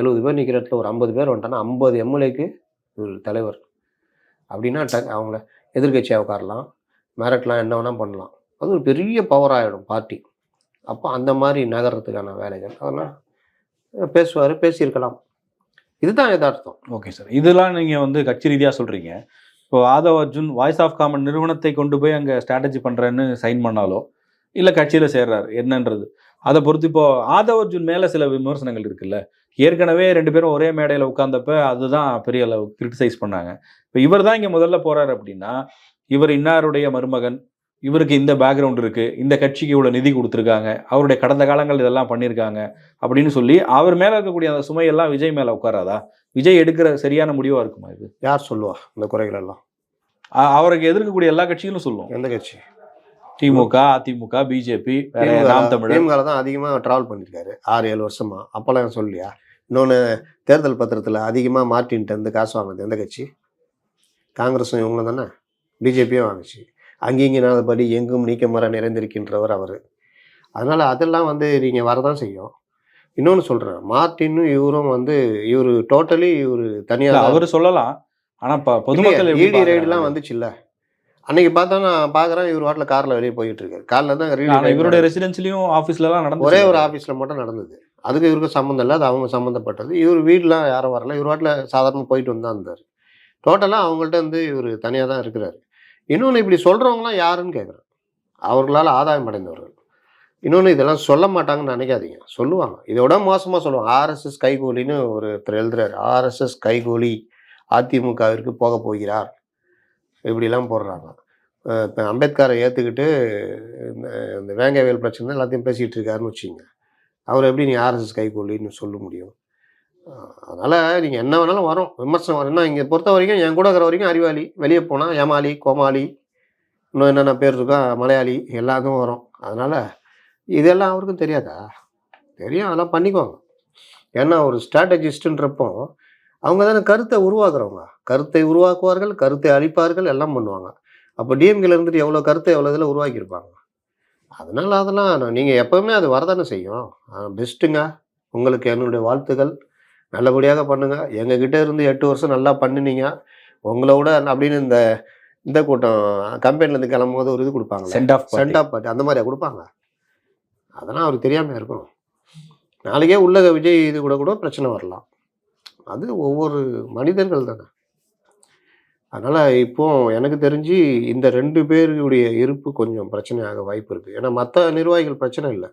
எழுபது பேர் நிற்கிற இடத்துல ஒரு ஐம்பது பேர் வந்துட்டாங்கன்னா ஐம்பது எம்எல்ஏக்கு ஒரு தலைவர். அப்படின்னா டக் அவங்கள எதிர்கட்சியாக உட்காரலாம். மிரட்டலாம் என்ன வேணால் பண்ணலாம். அது ஒரு பெரிய பவர் ஆகிடும் பார்ட்டி அப்போ அந்த மாதிரி நகர்றதுக்கான வேலைகள். அதெல்லாம் பேசுவார் பேசியிருக்கலாம். இதுதான் எதார்த்தம் ஓகே சார் இதெல்லாம் நீங்கள் வந்து கட்சி ரீதியாக சொல்கிறீங்க இப்போ Aadhav Arjun voice of common நிறுவனத்தை கொண்டு போய் அங்கே ஸ்ட்ராட்டஜி பண்ணுறேன்னு சைன் பண்ணாலோ இல்லை கட்சியில் சேர்றாரு என்னன்றது. அதை பொறுத்து இப்போ ஆதவ் அர்ஜுன் மேலே சில விமர்சனங்கள் இருக்குல்ல. ஏற்கனவே ரெண்டு பேரும் ஒரே மேடையில உட்கார்ந்தப்ப அதுதான் பெரிய அளவு கிரிட்டிசைஸ் பண்ணாங்க. இப்போ இவர் தான் இங்க முதல்ல போறாரு அப்படின்னா இவர் இன்னாருடைய மருமகன் இவருக்கு இந்த பேக்ரவுண்ட் இருக்கு இந்த கட்சிக்கு இவ்வளவு நிதி கொடுத்துருக்காங்க அவருடைய கடந்த காலங்கள் இதெல்லாம் பண்ணியிருக்காங்க அப்படின்னு சொல்லி அவர் மேல இருக்கக்கூடிய அந்த சுமையெல்லாம் விஜய் மேல உட்காராதா? விஜய் எடுக்கிற சரியான முடிவா இருக்குமா இது? யார் சொல்லுவா இந்த குறைகள் எல்லாம்? அவருக்கு எதிர்க்கக்கூடிய எல்லா கட்சிகளும் சொல்லும். எந்த கட்சி? திமுக அதிமுக பிஜேபி நாம் தமிழர். திமுக தான் அதிகமாக ட்ராவல் பண்ணியிருக்காரு ஆறு ஏழு வருஷமா. அப்போல்லாம் சொல்லியா இன்னொன்று தேர்தல் பத்திரத்தில் அதிகமாக மார்ட்டின்ட்டு இருந்து காசு வாங்குது எந்த கட்சி? காங்கிரஸும் இவங்களும் தானே? பிஜேபியும் வாங்குச்சு. அங்கேயும் இங்கேனாதபடி எங்கும் நீக்க மர நிறைந்திருக்கின்றவர் அவர். அதனால் அதெல்லாம் வந்து நீங்கள் வரதான் செய்யும். இன்னொன்று சொல்கிறேன் மார்ட்டினும் இவரும் வந்து இவர் டோட்டலி இவர் தனியாக அவரு சொல்லலாம். ஆனா ப- பொதுமக்கள் இடி ரைடுலாம் பார்க்கறாங்க? வந்துச்சுல்ல? அன்னைக்கு பார்த்தா நான் பார்க்குறேன் இவர் வாட்டில் காரில் வெளியே போயிட்டு இருக்காரு. காரில் தான் ரீடி இவருடைய ரெசிடென்சிலையும் ஆபீஸ்ல எல்லாம் நடந்து ஒரே ஒரு ஆஃபீஸில் மட்டும் நடந்தது. அதுக்கு இவருக்கு சம்மந்தம் இல்லை அது அவங்க சம்மந்தப்பட்டது. இவர் வீடெலாம் யாரும் வரல. இவர் வாட்டில் சாதாரணமாக போயிட்டு வந்து தான் இருந்தார். டோட்டலாக அவங்கள்ட்ட வந்து இவர் தனியாக தான் இருக்கிறாரு. இன்னொன்று இப்படி சொல்கிறவங்களாம் யாருன்னு கேட்குறேன் அவர்களால் ஆதாயம் அடைந்தவர்கள். இன்னொன்று இதெல்லாம் சொல்ல மாட்டாங்கன்னு நினைக்காதீங்க. சொல்லுவாங்க. இதோட மோசமாக சொல்லுவாங்க. ஆர்எஸ்எஸ் கைகூலின்னு ஒருத்தர் எழுதுறாரு. ஆர்எஸ்எஸ் கைகூலி அதிமுகவிற்கு போக போகிறார். இப்படிலாம் போடுறாங்க. இப்போ அம்பேத்கரை ஏற்றுக்கிட்டு இந்த இந்த பிரச்சனை எல்லாத்தையும் பேசிகிட்டு இருக்காருன்னு வச்சுங்க அவர் எப்படி நீ ஆர்எஸ்எஸ் கைகூலின்னு சொல்ல முடியும்? அதனால் நீங்கள் என்ன வேணாலும் வரும். விமர்சனம் வரும். என்ன இங்கே பொறுத்த வரைக்கும் என் கூட இருக்கிற வரைக்கும் அறிவாளி. வெளியே போனால் ஏமாளி கோமாளி இன்னும் என்னென்ன பேர் இருக்கோ மலையாளி எல்லாத்தும் வரும். அதனால் இதெல்லாம் அவருக்கும் தெரியாதா? தெரியும். அதெல்லாம் பண்ணிக்குவாங்க ஏன்னா ஒரு ஸ்ட்ராட்டஜிஸ்ட்டுன்றப்போ அவங்க தானே கருத்தை உருவாக்குறவங்க. கருத்தை உருவாக்குவார்கள் கருத்தை அழிப்பார்கள் எல்லாம் பண்ணுவாங்க. அப்போ டிஎம்கேல இருந்துட்டு எவ்வளோ கருத்தை எவ்வளோ இதில் உருவாக்கியிருப்பாங்க? அதனால் அதெல்லாம் நீங்கள் எப்போவுமே அது வரதானே செய்யும். பெஸ்ட்டுங்க. உங்களுக்கு என்னுடைய வாழ்த்துக்கள். நல்லபடியாக பண்ணுங்க. எங்ககிட்ட இருந்து எட்டு வருஷம் நல்லா பண்ணினீங்க. உங்களை விட அப்படின்னு இந்த இந்த கூட்டம் கம்பெனிலேருந்து கிளம்பும் போது ஒரு இது கொடுப்பாங்க send off send off party அந்த மாதிரியா கொடுப்பாங்க? அதெல்லாம் அவருக்கு தெரியாமல் இருக்கும் நாளைக்கே உள்ள விஜய் இது கூட கூட பிரச்சனை வரலாம். அது ஒவ்வொரு மனிதர்கள் தானே. அதனால் இப்போ எனக்கு தெரிஞ்சு இந்த ரெண்டு பேருடைய இருப்பு கொஞ்சம் பிரச்சனையாக வாய்ப்பு இருக்குது ஏன்னா மற்ற நிர்வாகிகள் பிரச்சனை இல்லை.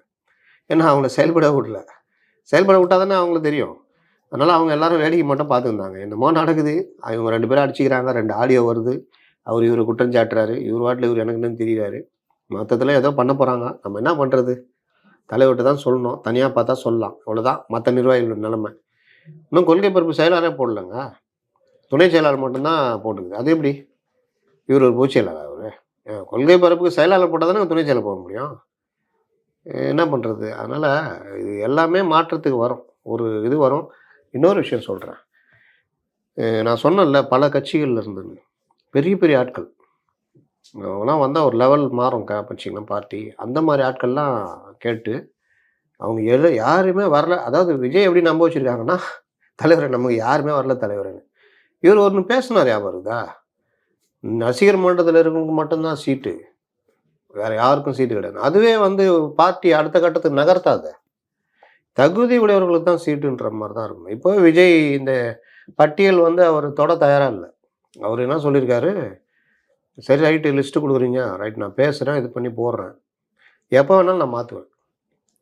ஏன்னா அவங்கள செயல்பட விடல. செயல்பட விட்டால் தானே அவங்களுக்கு தெரியும். அதனால் அவங்க எல்லாரும் வேடிக்கை மட்டும் பார்த்துருந்தாங்க என்னமோ நடக்குது. அவங்க ரெண்டு பேரும் அடிச்சுக்கிறாங்க. ரெண்டு ஆடியோ வருது. அவர் இவர் குற்றம் சாட்டுறாரு. இவர் வாட்டில் இவர் எனக்குன்னு தெரியுறாரு. மொத்தத்தில் ஏதோ பண்ண போகிறாங்க நம்ம என்ன பண்ணுறது தலைவர்கிட்ட தான் சொல்லணும். தனியாக பார்த்தா சொல்லலாம். அவ்வளோதான் மற்ற நிர்வாகிகளோட நிலைமை. இன்னும் கொள்கை பரப்பு செயலாளரே போடலங்க. துணை செயலாளர் மட்டும்தான் போட்டுக்குது. அது எப்படி? இவர் ஒரு பொதுச் செயலாளர் அவர்? கொள்கை பரப்புக்கு செயலாளர் போட்டால் தானே துணை செயலாளர் போட முடியும். என்ன பண்ணுறது அதனால் இது எல்லாமே மாற்றத்துக்கு வரும். ஒரு இது வரும். இன்னொரு விஷயம் சொல்கிறேன் நான் சொன்னேன்ல பல கட்சிகளில் இருந்துன்னு பெரிய பெரிய ஆட்கள். அவங்களாம் வந்தால் ஒரு லெவல் மாறும். க வச்சிங்கன்னா பார்ட்டி அந்த மாதிரி ஆட்கள்லாம் கேட்டு அவங்க எழு யாருமே வரல. அதாவது விஜய் எப்படி நம்ப வச்சுருக்காங்கன்னா தலைவர் நமக்கு யாருமே வரல தலைவர்னு இவர் ஒன்று பேசினார் ஞாபகம் இருக்குதா ரசிகர் மன்றத்தில் இருக்கவங்க மட்டும்தான் சீட்டு. வேறு யாருக்கும் சீட்டு கிடையாது. அதுவே வந்து பார்ட்டி அடுத்த கட்டத்துக்கு நகர்த்தாத. தகுதி உடையவர்களுக்கு தான் சீட்டுன்ற மாதிரி தான் இருக்கும். இப்போ விஜய் இந்த பட்டியல் வந்து அவர் தொட தயாராக இல்லை. அவர் என்ன சொல்லியிருக்காரு? சரி ரைட்டு லிஸ்ட்டு கொடுக்குறீங்க. ரைட் நான் பேசுகிறேன் இது பண்ணி போடுறேன். எப்போ வேணாலும் நான் மாற்றுவேன்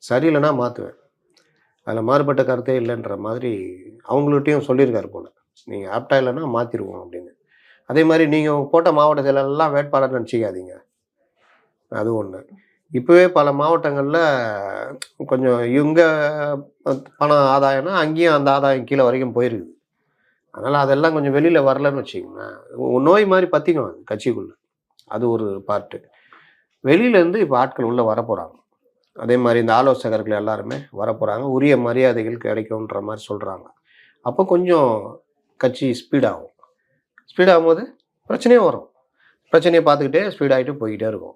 சரியில்லைன்னா மாற்றுவேன் அதில் மாறுபட்ட கருத்தே இல்லைன்ற மாதிரி அவங்கள்ட்டையும் சொல்லியிருக்காரு போல். நீங்கள் ஆப்டா இல்லைன்னா மாற்றிடுவோம் அப்படின்னு. அதே மாதிரி நீங்கள் போட்ட மாவட்டத்திலெல்லாம் செயலெல்லாம் வேட்பாளர் நினச்சிக்காதீங்க. அது ஒன்று இப்போவே பல மாவட்டங்களில் கொஞ்சம் இவங்க பணம் ஆதாயம்னா அங்கேயும் அந்த ஆதாயம் கீழே வரைக்கும் போயிருக்குது. அதனால் அதெல்லாம் கொஞ்சம் வெளியில் வரலன்னு வச்சுக்கோங்களேன். நோய் மாதிரி பற்றிக்கும் கட்சிக்குள்ளே. அது ஒரு பார்ட்டு வெளியிலேருந்து இப்போ ஆட்கள் உள்ளே வரப்போகிறாங்க அதே மாதிரி இந்த ஆலோசகர்கள் எல்லாருமே வரப்போகிறாங்க உரிய மரியாதைகள் கிடைக்கும்ன்ற மாதிரி சொல்கிறாங்க அப்போ கொஞ்சம் கட்சி ஸ்பீடாகும் ஸ்பீடாகும் போது பிரச்சனையும் வரும். பிரச்சனையை பார்த்துக்கிட்டே ஸ்பீடாகிட்டு போய்கிட்டே இருக்கும்.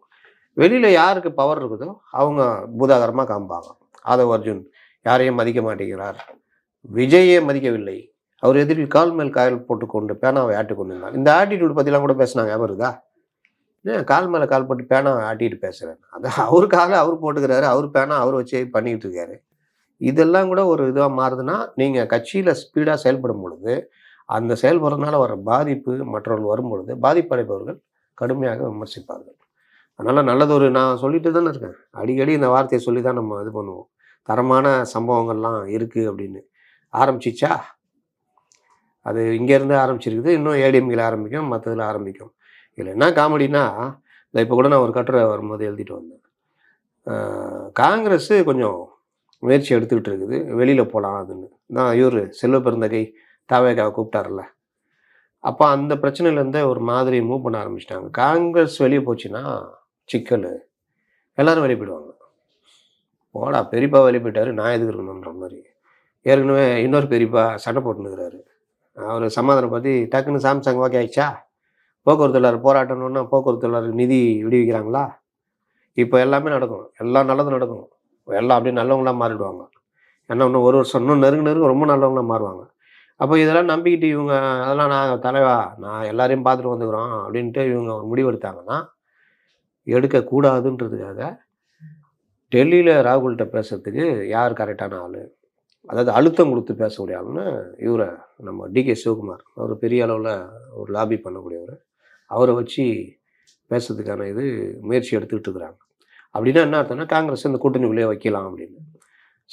வெளியில் யாருக்கு பவர் இருக்குதோ அவங்க பூதாகரமாக காமிப்பாங்க. ஆதவ் அர்ஜுன் யாரையும் மதிக்க மாட்டேங்கிறார். விஜயே மதிக்கவில்லை. அவர் எதிரில் கால் மேல் காயல் போட்டுக்கொண்டு பேனாவை ஆட்டி கொண்டு இருந்தார் இந்த ஆட்டிடியூட் பற்றிலாம் கூட பேசினாங்க வருதா கால் மேலே கால் போட்டு பேனா ஆட்டிட்டு பேசுகிறேன் அது அவர் காலை அவர் போட்டுக்கிறாரு அவர் பேனா அவர் வச்சு பண்ணிக்கிட்டு இருக்காரு. இதெல்லாம் கூட ஒரு இதுவாக மாறுதுன்னா நீங்கள் கட்சியில் ஸ்பீடாக செயல்படும் பொழுது அந்த செயல்படுறதுனால வர பாதிப்பு மற்றவர்கள் வரும் பொழுது பாதிப்படைப்பவர்கள் கடுமையாக விமர்சிப்பார்கள். அதனால் நல்லது ஒரு நான் சொல்லிட்டு தானே இருக்கேன். அடிக்கடி இந்த வார்த்தையை சொல்லி தான் நம்ம இது பண்ணுவோம். தரமான சம்பவங்கள்லாம் இருக்குது அப்படின்னு. ஆரம்பிச்சிச்சா? அது இங்கேருந்து ஆரம்பிச்சிருக்குது இன்னும் ஏடிஎம்கில் ஆரம்பிக்கும் மற்றதில் ஆரம்பிக்கும். இதில் என்ன காமெடினா இந்த இப்போ கூட நான் ஒரு கட்டுரை வரும்போது எழுதிட்டு வந்தேன். ஆஹ் காங்கிரஸ் கொஞ்சம் முயற்சி எடுத்துக்கிட்டு இருக்குது. வெளியில் போகலாம் அதுன்னு. நான் இவர் செல்வ பிறந்தகை தாவேகாவை கூப்பிட்டார்ல அப்போ அந்த பிரச்சனையிலேருந்தே ஒரு மாதிரி மூவ் பண்ண ஆரம்பிச்சிட்டாங்க. காங்கிரஸ் வெளியே போச்சுன்னா சிக்கல். எல்லோரும் வெளியே போயிடுவாங்க. ஓடா பெரியப்பா வெளியே போயிட்டாரு நான் எதுக்கு இருக்கணுன்ற மாதிரி. ஏற்கனவே இன்னொரு பெரியப்பா சண்டை போட்டுனுக்கிறாரு அவர் சமாதானம் பற்றி டக்குன்னு சாம்சங் ஓகே ஆயிடுச்சா? போக்குவரத்து தொழிலாளர் போராட்டணும்னா போக்குவரத்து தொழிலாளர் நிதி விடுவிக்கிறாங்களா? இப்போ எல்லாமே நடக்கும். எல்லாம் நல்லதும் நடக்கும். எல்லாம் அப்படியே நல்லவங்களாக மாறிடுவாங்க. ஏன்னா இன்னும் ஒரு வருஷம் இன்னும் நெருங்க நெருங்க ரொம்ப நல்லவங்களாக மாறுவாங்க. அப்போ இதெல்லாம் நம்பிக்கிட்டு இவங்க அதெல்லாம் நான் தலைவா நான் எல்லாரையும் பார்த்துட்டு வந்துக்கிறோம் அப்படின்ட்டு இவங்க ஒரு முடிவெடுத்தாங்கன்னா எடுக்கக்கூடாதுன்றதுக்காக டெல்லியில் ராகுல்கிட்ட பேசுறதுக்கு யார் கரெக்டான ஆள்? அதாவது அழுத்தம் கொடுத்து பேசக்கூடிய ஆளுன்னு இவரை நம்ம டிகே சிவகுமார். அவர் பெரிய அளவில் ஒரு லாபி பண்ணக்கூடியவர். அவரை வச்சு பேசுறதுக்கான இது முயற்சி எடுத்துக்கிட்டு இருக்கிறாங்க. அப்படின்னா என்ன அர்த்தம்னா காங்கிரஸ் இந்த கூட்டணி உள்ளே வைக்கலாம் அப்படின்னு.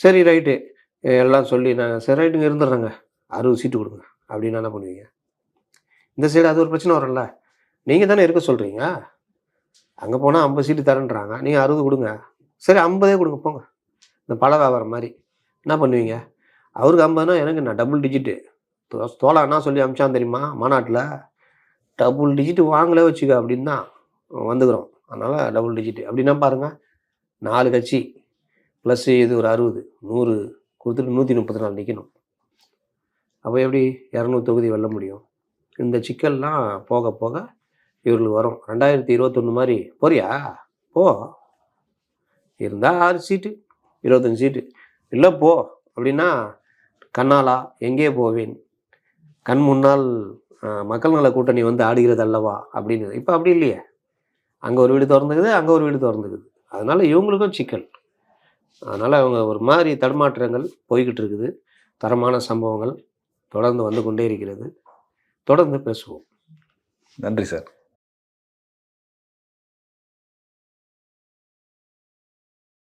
சரி ரைட்டு. எல்லாம் சொல்லி நான் சரி ரைட்டுங்க இருந்துடுறேங்க. அறுபது சீட்டு கொடுங்க. அப்படின்னு என்ன பண்ணுவீங்க? இந்த சைடு அது ஒரு பிரச்சனை வரும்ல. நீங்கள் தானே இருக்க சொல்கிறீங்க அங்கே போனால் ஐம்பது சீட்டு தரேன்றாங்க. நீங்கள் அறுபது கொடுங்க. சரி ஐம்பதே கொடுங்க போங்க. இந்த பழ வியாபாரம் மாதிரி. என்ன பண்ணுவீங்க? அவருக்கு ஐம்பதுனா எனக்கு நான் டபுள் டிஜிட்டு தோலா என்ன சொல்லி அமிச்சான் தெரியுமா? மாநாட்டில்? டபுள் டிஜிட் வாங்கலே வச்சுக்க அப்படின்னு தான் வந்துக்கிறோம். அதனால் டபுள் டிஜிட் அப்படின்னா பாருங்கள் நாலு கட்சி ப்ளஸ் இது ஒரு அறுபது நூறு கொடுத்துட்டு நூற்றி முப்பத்தி நாலு நிற்கணும் அப்போ எப்படி இரநூறு தொகுதி வெல்ல முடியும்? இந்த சிக்கல்லாம் போக போக இவர்களுக்கு வரும். ரெண்டாயிரத்தி இருபத்தொன்று மாதிரி போறியா? போ. இருந்தால் ஆறு சீட்டு இருபத்தஞ்சி சீட்டு. இல்லை போ. அப்படின்னா கண்ணாலா எங்கே போவேன்? கண் முன்னால் மக்கள் நல கூட்டணி வந்து ஆடுகிறது அல்லவா அப்படின்னு. இப்போ அப்படி இல்லையே. அங்கே ஒரு வீடு திறந்துக்குது அங்கே ஒரு வீடு திறந்துக்குது. அதனால இவங்களுக்கும் சிக்கல். அதனால் அவங்க ஒரு மாதிரி தடுமாற்றங்கள் போய்கிட்டு இருக்குது. தரமான சம்பவங்கள் தொடர்ந்து வந்து கொண்டே இருக்கிறது. தொடர்ந்து பேசுவோம். நன்றி சார்.